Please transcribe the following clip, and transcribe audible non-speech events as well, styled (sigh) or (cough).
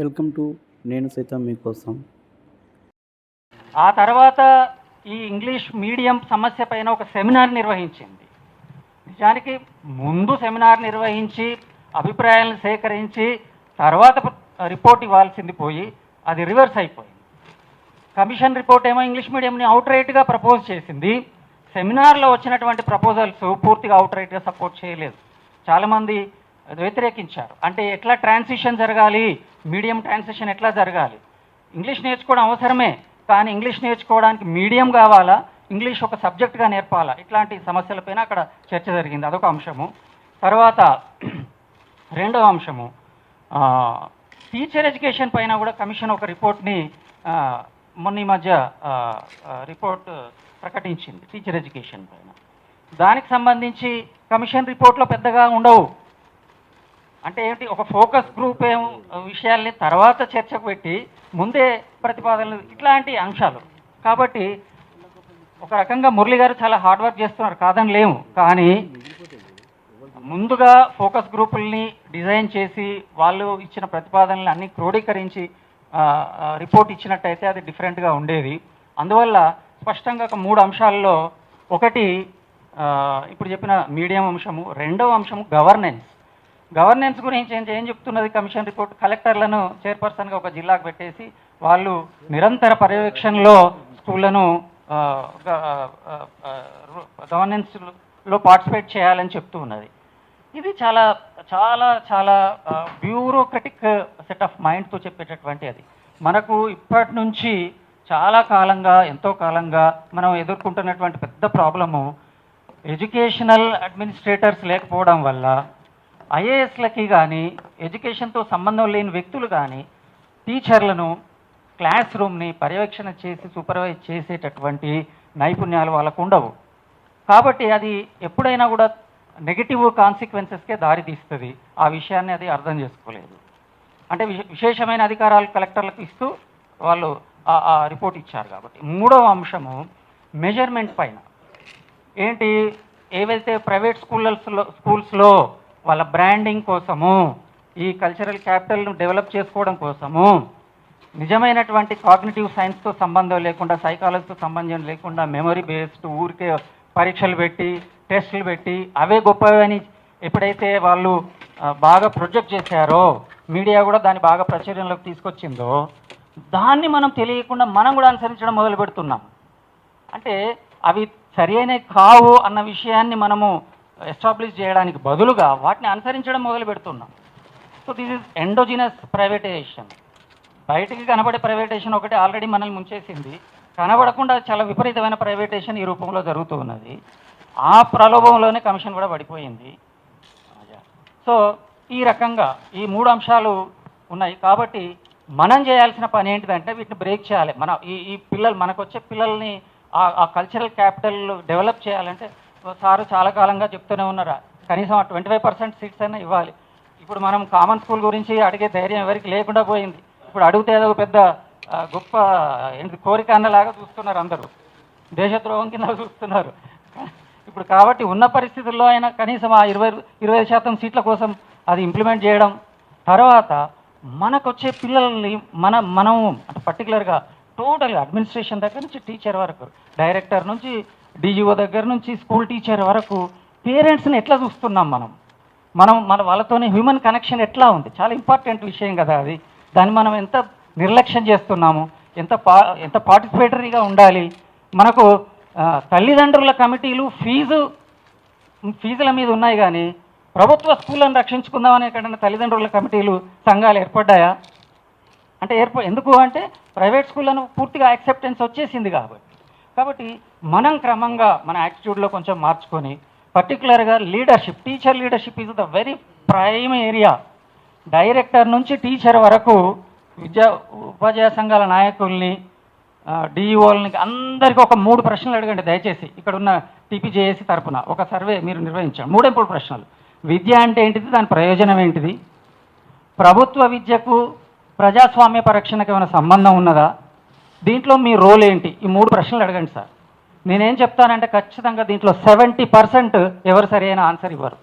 Welcome to నేను సైతం మీకోసం. ఆ తర్వాత ఈ ఇంగ్లీష్ మీడియం సమస్య పైన ఒక సెమినార్ నిర్వహించింది. నిజానికి ముందు సెమినార్ నిర్వహించి అభిప్రాయాలను సేకరించి తర్వాత రిపోర్ట్ ఇవ్వాల్సింది పోయి అది రివర్స్ అయిపోయింది. కమిషన్ రిపోర్ట్ ఏమో ఇంగ్లీష్ మీడియంని అవుట్ రైట్గా ప్రపోజ్ చేసింది. సెమినార్లో వచ్చినటువంటి ప్రపోజల్స్ పూర్తిగా అవుట్ రైట్గా సపోర్ట్ చేయలేదు. చాలామంది వ్యతిరేకించారు. అంటే ఎట్లా ట్రాన్సిషన్ జరగాలి? మీడియం ట్రాన్సిషన్ ఎట్లా జరగాలి? ఇంగ్లీష్ నేర్చుకోవడం అవసరమే కానీ ఇంగ్లీష్ నేర్చుకోవడానికి మీడియం కావాలా? ఇంగ్లీష్ ఒక సబ్జెక్ట్గా నేర్పాలా? ఇట్లాంటి సమస్యలపైన అక్కడ చర్చ జరిగింది. అదొక అంశము. తర్వాత (clears throat) రెండవ అంశము. టీచర్ ఎడ్యుకేషన్ పైన కూడా కమిషన్ ఒక రిపోర్ట్ని మొన్న ఈ మధ్య రిపోర్ట్ ప్రకటించింది టీచర్ ఎడ్యుకేషన్ పైన. దానికి సంబంధించి కమిషన్ రిపోర్ట్లో పెద్దగా ఉండవు. అంటే ఏంటి ఒక ఫోకస్ గ్రూప్ ఏం విషయాల్ని తర్వాత చర్చకు పెట్టి ముందే ప్రతిపాదనలు ఇట్లాంటి అంశాలు. కాబట్టి ఒక రకంగా మురళి గారు చాలా హార్డ్ వర్క్ చేస్తున్నారు. కాదని లేము. కానీ ముందుగా ఫోకస్ గ్రూపుల్ని డిజైన్ చేసి వాళ్ళు ఇచ్చిన ప్రతిపాదనలు అన్ని క్రోడీకరించి రిపోర్ట్ ఇచ్చినట్టయితే అది డిఫరెంట్గా ఉండేది. అందువల్ల స్పష్టంగా ఒక మూడు అంశాల్లో ఒకటి ఇప్పుడు చెప్పిన మీడియం అంశము రెండవ అంశము గవర్నెన్స్. గవర్నెన్స్ గురించి ఏం ఏం చెప్తున్నది? కమిషన్ రిపోర్ట్ కలెక్టర్లను చైర్పర్సన్గా ఒక జిల్లాకు పెట్టేసి వాళ్ళు నిరంతర పర్యవేక్షణలో స్కూళ్ళను గవర్నెన్స్లో పార్టిసిపేట్ చేయాలని చెప్తూ ఉన్నది. ఇది చాలా చాలా చాలా బ్యూరోక్రటిక్ సెట్ ఆఫ్ మైండ్తో చెప్పేటటువంటి అది. మనకు ఇప్పటి నుంచి చాలా కాలంగా ఎంతో కాలంగా మనం ఎదుర్కొంటున్నటువంటి పెద్ద ప్రాబ్లము ఎడ్యుకేషనల్ అడ్మినిస్ట్రేటర్స్ లేకపోవడం వల్ల ఐఏఎస్లకి కానీ ఎడ్యుకేషన్తో సంబంధం లేని వ్యక్తులు కానీ టీచర్లను క్లాస్ రూమ్ని పర్యవేక్షణ చేసి సూపర్వైజ్ చేసేటటువంటి నైపుణ్యాలు వాళ్ళకు ఉండవు. కాబట్టి అది ఎప్పుడైనా కూడా నెగిటివ్ కాన్సిక్వెన్సెస్కే దారితీస్తుంది ఆ విషయాన్ని అది అర్థం చేసుకోలేదు. అంటే విశే- విశేషమైన అధికారాలు కలెక్టర్లకు ఇస్తూ వాళ్ళు ఆ- ఆ రిపోర్ట్ ఇచ్చారు కాబట్టి. మూడవ అంశము మెజర్మెంట్ పైన. ఏంటి? ఏవైతే ప్రైవేట్ స్కూళ్ళలో స్కూల్స్లో వాళ్ళ బ్రాండింగ్ కోసము ఈ కల్చరల్ క్యాపిటల్ను డెవలప్ చేసుకోవడం కోసము నిజమైనటువంటి కాగ్నిటివ్ సైన్స్తో సంబంధం లేకుండా సైకాలజీతో సంబంధం లేకుండా మెమరీ బేస్డ్ ఊరికే పరీక్షలు పెట్టి టెస్టులు పెట్టి అవే గొప్పవని ఎప్పుడైతే వాళ్ళు బాగా ప్రొజెక్ట్ చేశారో మీడియా కూడా దాన్ని బాగా ప్రాచుర్యంలోకి తీసుకొచ్చిందో దాన్ని మనం తెలియకుండా మనం కూడా అనుసరించడం మొదలు పెడుతున్నాం అంటే అవి సరి కావు అన్న విషయాన్ని మనము ఎస్టాబ్లిష్ చేయడానికి బదులుగా వాటిని అనుసరించడం మొదలు పెడుతున్నాం. So this is endogenous privatization బయటికి కనబడే ప్రైవేటేషన్ ఒకటి ఆల్రెడీ మనల్ని ముంచేసింది. కనబడకుండా చాలా విపరీతమైన ప్రైవేటేషన్ ఈ రూపంలో జరుగుతూ ఉన్నది. ఆ ప్రలోభంలోనే కమిషన్ కూడా పడిపోయింది. సో ఈ రకంగా ఈ మూడు అంశాలు ఉన్నాయి. కాబట్టి మనం చేయాల్సిన పని ఏంటిదంటే వీటిని బ్రేక్ చేయాలి. మన ఈ ఈ పిల్లలు మనకు వచ్చే పిల్లల్ని ఆ ఆ కల్చరల్ క్యాపిటల్ డెవలప్ చేయాలంటే సారు చాలా కాలంగా చెప్తూనే ఉన్నారు? కనీసం ట్వంటీ ఫైవ్ పర్సెంట్ సీట్స్ అయినా ఇవ్వాలి. ఇప్పుడు మనం కామన్ స్కూల్ గురించి అడిగే ధైర్యం ఎవరికి లేకుండా పోయింది. ఇప్పుడు అడిగితే ఏదో ఒక పెద్ద గొప్ప ఏంటి కోరిక అన్నలాగా చూస్తున్నారు అందరూ. దేశద్రోహం కింద చూస్తున్నారు. ఇప్పుడు కాబట్టి ఉన్న పరిస్థితుల్లో అయినా కనీసం ఆ ఇరవై ఇరవై శాతం సీట్ల కోసం అది ఇంప్లిమెంట్ చేయడం తర్వాత మనకు వచ్చే పిల్లల్ని మన మనం అంటే పర్టికులర్గా టోటల్గా అడ్మినిస్ట్రేషన్ దగ్గర నుంచి టీచర్ వరకు డైరెక్టర్ నుంచి డిజిఓ దగ్గర నుంచి స్కూల్ టీచర్ వరకు పేరెంట్స్ని ఎట్లా చూస్తున్నాం మనం? మనం మన వాళ్ళతోనే హ్యూమన్ కనెక్షన్ ఎట్లా ఉంది? చాలా ఇంపార్టెంట్ విషయం కదా అది. దాన్ని మనం ఎంత నిర్లక్ష్యం చేస్తున్నాము? ఎంత పా ఎంత పార్టిసిపేటరీగా ఉండాలి? మనకు తల్లిదండ్రుల కమిటీలు ఫీజు ఫీజుల మీద ఉన్నాయి కానీ ప్రభుత్వ స్కూళ్ళను రక్షించుకుందామని ఎక్కడైనా తల్లిదండ్రుల కమిటీలు సంఘాలు ఏర్పడ్డాయా? అంటే ఏర్ప ఎందుకు అంటే ప్రైవేట్ స్కూళ్ళను పూర్తిగా యాక్సెప్టెన్స్ వచ్చేసింది కాబట్టి. కాబట్టి మనం క్రమంగా మన యాటిట్యూడ్లో కొంచెం మార్చుకొని పర్టికులర్గా leadership teacher leadership is the very prime area director నుంచి టీచర్ వరకు విద్యా ఉపాధ్యాయ సంఘాల నాయకుల్ని డిఈఓలని అందరికీ ఒక మూడు ప్రశ్నలు అడగండి దయచేసి. ఇక్కడ ఉన్న టీపీజేఏసీ తరపున ఒక సర్వే మీరు నిర్వహించండి మూడే మూడు ప్రశ్నలు. విద్య అంటే ఏంటిది? దాని ప్రయోజనం ఏంటిది? ప్రభుత్వ విద్యకు ప్రజాస్వామ్య పరిరక్షణకు ఏమైనా సంబంధం ఉన్నదా? దీంట్లో మీ రోల్ ఏంటి? ఈ మూడు ప్రశ్నలు అడగండి సార్. నేనేం చెప్తానంటే ఖచ్చితంగా దీంట్లో సెవెంటీ పర్సెంట్ ఎవరు సరైన ఆన్సర్ ఇవ్వరు.